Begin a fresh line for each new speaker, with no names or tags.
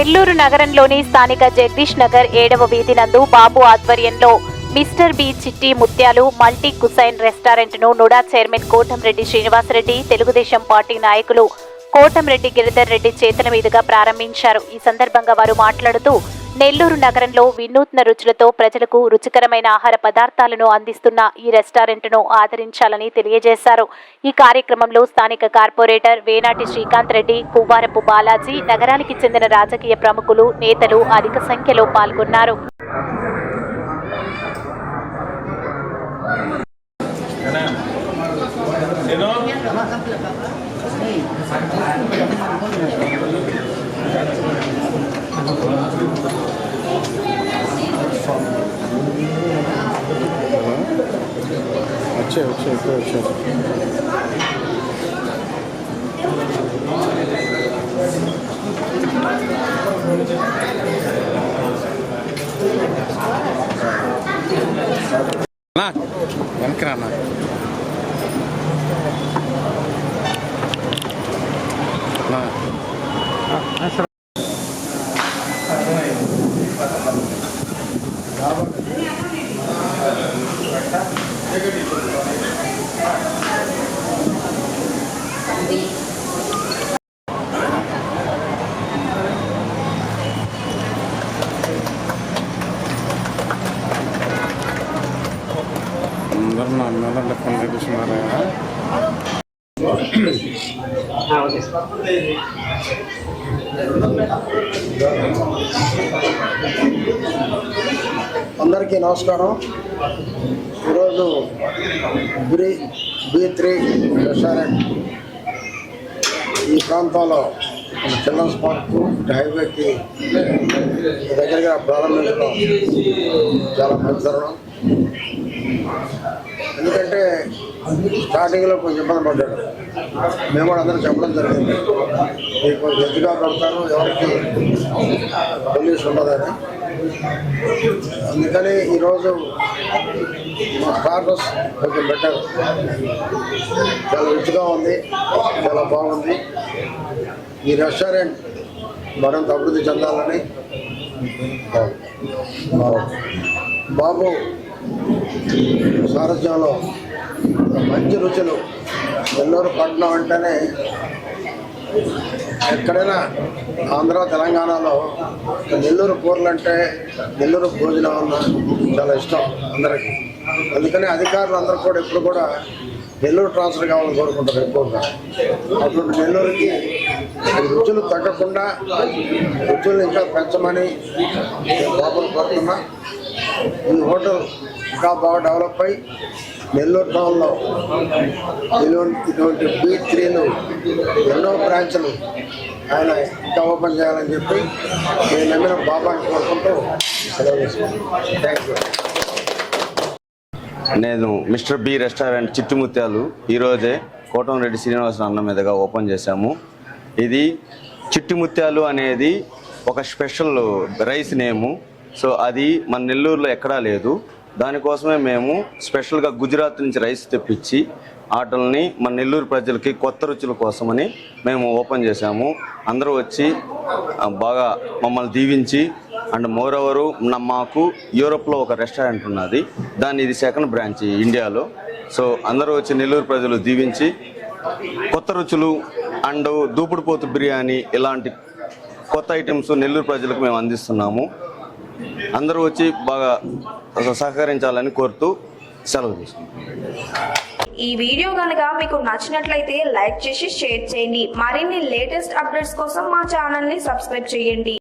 నెల్లూరు నగరంలోని స్థానిక జగదీష్ నగర్ ఏడవ వీధి నందు బాబు ఆధ్వర్యంలో mister B Chitti Mutyalu multi cuisine రెస్టారెంట్ను NUDA chairman Kotamreddy Srinivasareddy Telugu Desam party నాయకులు కోటంరెడ్డి గిరిధర్ రెడ్డి చేతుల మీదుగా ప్రారంభించారు. ఈ సందర్భంగా వారు మాట్లాడుతూ నెల్లూరు నగరంలో వినూత్న రుచులతో ప్రజలకు రుచికరమైన ఆహార పదార్థాలను అందిస్తున్న ఈ రెస్టారెంట్ను ఆదరించాలని తెలియజేశారు. ఈ కార్యక్రమంలో స్థానిక కార్పొరేటర్ వేనాటి శ్రీకాంత్ రెడ్డి పువ్వారపు బాలాజీ నగరానికి చెందిన రాజకీయ ప్రముఖులు నేతలు అధిక సంఖ్యలో పాల్గొన్నారు.
నేను
వచ్చే వచ్చే ఎక్కువ వచ్చారు అన్నా వెనక్కి రా అన్న అన్నా అందరూ నా మీద లెక్కలు చూస్తున్నారా
అందరికీ నమస్కారం. ఈరోజు బి బి త్రీ రెస్టారెంట్ ఈ ప్రాంతంలో మన చిల్డ్రన్స్ పార్కు హైవేకి దగ్గరగా ప్రారంభించడం చాలా మంచి తరుణం ఎందుకంటే స్టార్టింగ్లో కొంచెం ఇబ్బంది పడ్డాడు. మేము కూడా అందరూ చెప్పడం జరిగింది. మీకు కొంచెం ఎత్తుగా పెడతారు ఎవరికి పొల్యూషన్ ఉండదని. అందుకని ఈరోజు మా స్టార్టర్స్ కొంచెం బెటర్. చాలా రుచిగా ఉంది చాలా బాగుంది. ఈ రెస్టారెంట్ మరింత అభివృద్ధి చెందాలని బాబు సారథ్యంలో మంచి రుచులు నెల్లూరు పట్టణం అంటేనే ఎక్కడైనా ఆంధ్ర తెలంగాణలో నెల్లూరు కూరలు అంటే నెల్లూరు భోజనం అన్న చాలా ఇష్టం అందరికీ. అందుకని అధికారులు అందరూ కూడా ఇప్పుడు కూడా నెల్లూరు ట్రాన్స్ఫర్ కావాలని కోరుకుంటారు ఎక్కువగా. అటువంటి నెల్లూరుకి రుచులు తగ్గకుండా రుచులు ఇంకా పెంచమని లోపల కోరుతున్నా. ఈ హోటల్ ఇంకా బాగా డెవలప్ అయ్యి నెల్లూరు టౌన్లో ఇటువంటి ఇటువంటి బీ త్రీలు ఎన్నో బ్రాంచ్లు ఆయన ఇంకా ఓపెన్ చేయాలని చెప్పి నేను నమ్మిన బాబాని కోరుకుంటూ సెలవు చేసుకున్నాను థ్యాంక్ యూ
నేను మిస్టర్ బి రెస్టారెంట్ చిట్టుముత్యాలు ఈరోజే కోటంరెడ్డి శ్రీనివాస అన్న మీదుగా ఓపెన్ చేశాము. ఇది చిట్టుముత్యాలు అనేది ఒక స్పెషల్ రైస్ నేము. సో అది మన నెల్లూరులో ఎక్కడా లేదు. దానికోసమే మేము స్పెషల్గా గుజరాత్ నుంచి రైస్ తెప్పించి ఆటల్ని మన నెల్లూరు ప్రజలకి కొత్త రుచుల కోసమని మేము ఓపెన్ చేశాము. అందరూ వచ్చి బాగా మమ్మల్ని దీవించి అండ్ మోరవరు మాకు యూరోప్లో ఒక రెస్టారెంట్ ఉన్నది. దాని ఇది సెకండ్ బ్రాంచ్ ఇండియాలో. సో అందరూ వచ్చి నెల్లూరు ప్రజలు దీవించి కొత్త రుచులు అండ్ దూపుడుపోతు బిర్యానీ ఇలాంటి కొత్త ఐటమ్స్ నెల్లూరు ప్రజలకు మేము అందిస్తున్నాము. అందరూ వచ్చి బాగా సహకరించాలని కోరుతూ సెలవు తీసుకుంటాం
ఈ వీడియో కనుక మీకు నచ్చినట్లయితే లైక్ చేసి షేర్ చేయండి. మరిన్ని లేటెస్ట్ అప్డేట్స్ కోసం మా ఛానల్ని సబ్స్క్రైబ్ చేయండి.